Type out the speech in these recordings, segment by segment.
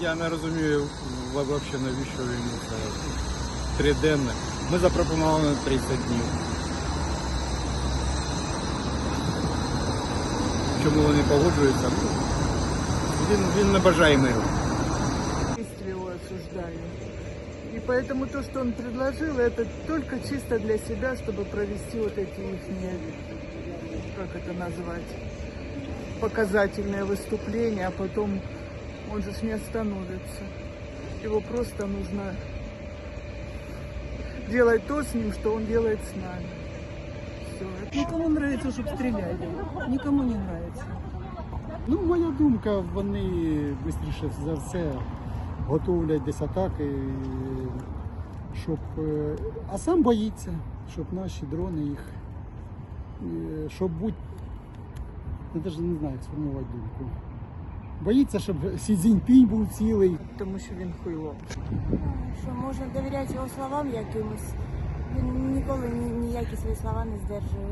Я не розумію взагалі навіщо він це триденне. Ми запропонували на 30 днів. Чому вони погоджуються? Ну, Він, він не бажає миру. действия его осуждаю. И поэтому то, что он предложил, это только чисто для себя, чтобы провести вот эти их, как это назвать, показательные выступления, а потом он же ж не остановится. Его просто нужно делать то с ним, что он делает с нами. Все. Никому нравится, чтобы стреляли. Никому не нравится. Ну, моя думка, вони швидше за все готовлять десь атаки, щоб. е, А сам боїться, щоб наші дрони їх. е, Щоб бути. Я навіть не знаю, як сформувати думку. Боїться, щоб Сі Цзіньпінь був цілий. Тому що він хуйло. що можна довіряти його словам якимось. Він ніколи ні, ніякі свої слова не здержує.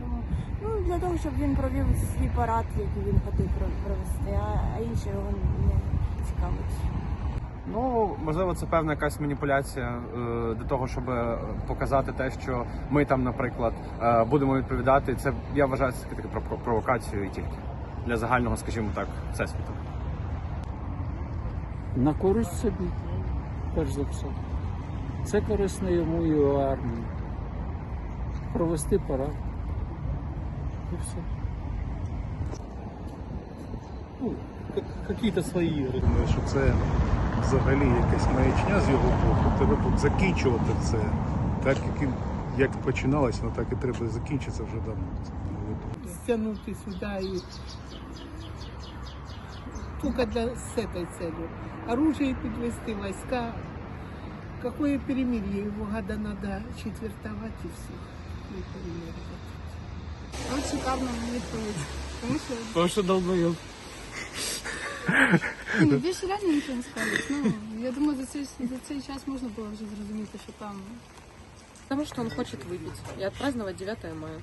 Тому, ну, для того, щоб він провів свій парад, який він хотів провести, а, а інше його не цікавить. Ну, можливо, це певна якась маніпуляція е, для того, щоб показати те, що ми там, наприклад, е, будемо відповідати. Це я вважаю це таки про про- провокацію і тільки для загального, скажімо так, всесвіту. На користь собі, перш за все. Це корисно йому і армії. Провести парад. І все. ну, какие-то свої. Я думаю, що це взагалі якась маячня з його боку. Треба тут закінчувати це. Так як, і- як починалось, воно так і треба закінчитися вже давно. Стянуты сюда и только для, с этой целью. Оружие подвести войска. Какое перемирие? Его года надо четвертовать и все. И перемирие. Ну, шикарно відповідь. Тому що Тому що долбойов. Ні, ну більше реально нічого не скажеш. Ну, я думаю, за цей, за цей час можна було вже зрозуміти, що там Потому что он хочет выпить и отпраздновать 9 мая.